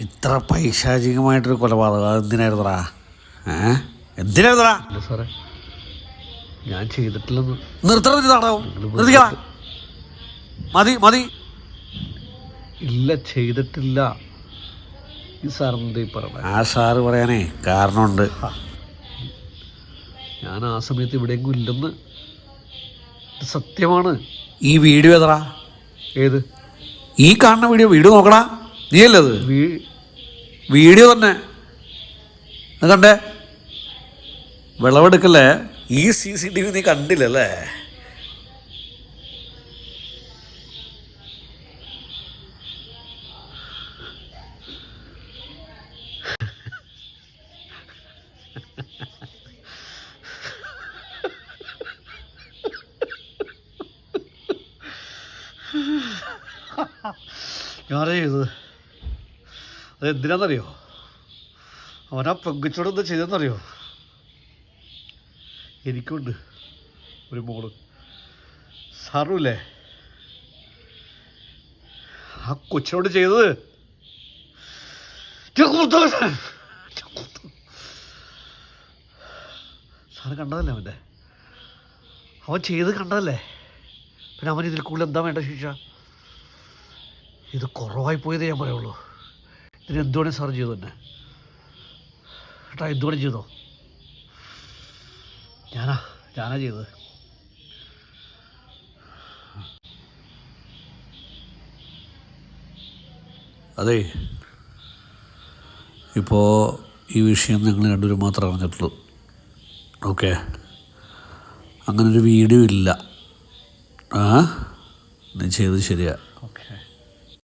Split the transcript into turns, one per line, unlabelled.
ഇത്ര പൈശാചികമായിട്ടൊരു കൊലപാതകം അത് എന്തിനായിരുന്നടാ? ഏ? എന്തിനായിരുന്നടാ?
ഇല്ല സാറേ. ഞാൻ ചെയ്തിട്ടില്ലെന്ന്.
നിർത്തണം നാടകം. മതി മതി.
ഇല്ല ചെയ്തിട്ടില്ല. ഈ സാർ എന്തേ
ആ സാറ് പറയാനേ കാരണമുണ്ട്.
ഞാൻ ആ സമയത്ത് ഇവിടെയെങ്കിലും ഇല്ലെന്ന്. ഇത് സത്യമാണ്.
ഈ വീഡിയോ എതറാ
ഏത്?
ഈ കാണുന്ന വീഡിയോ വീഡിയോ നോക്കടാ. നീയല്ലേ അത്?
വീ
വീഡിയോ തന്നെ. കണ്ടേ? വിളവെടുക്കല്ലേ? ഈ സി സി ടി വി നീ കണ്ടില്ലല്ലേ?
ഞാൻ ചെയ്തത്? അത് എന്തിനാണെന്നറിയോ അവനാ പെങ്കിച്ചോട് എന്താ ചെയ്തെന്നറിയോ എനിക്കുണ്ട് ഒരു മോൾ. സാറുമില്ലേ ആ കൊച്ചിനോട് ചെയ്തത്. സാറ് കണ്ടതല്ലേ അവന്റെ? അവൻ ചെയ്ത് കണ്ടതല്ലേ? പിന്നെ അവൻ ഇതിൽ കൂടുതൽ എന്താ വേണ്ട ശിക്ഷ? ഇത് കുറവായി പോയതേ ഞാൻ പറയുള്ളൂ. ഇതിന് എന്തുവേണേ സാർ ചെയ്തു തന്നെ. ഏട്ടാ എന്തുവേണേ ചെയ്തോ. ഞാനാ ഞാനാ ചെയ്തത്.
അതെ. ഇപ്പോൾ ഈ വിഷയം നിങ്ങൾ രണ്ടുപേരും മാത്രമേ അറിഞ്ഞിട്ടുള്ളൂ. ഓക്കെ. അങ്ങനൊരു വീഡിയോ ഇല്ല. ആ? നീ ചെയ്തത് ശരിയാ.
ഓക്കെ.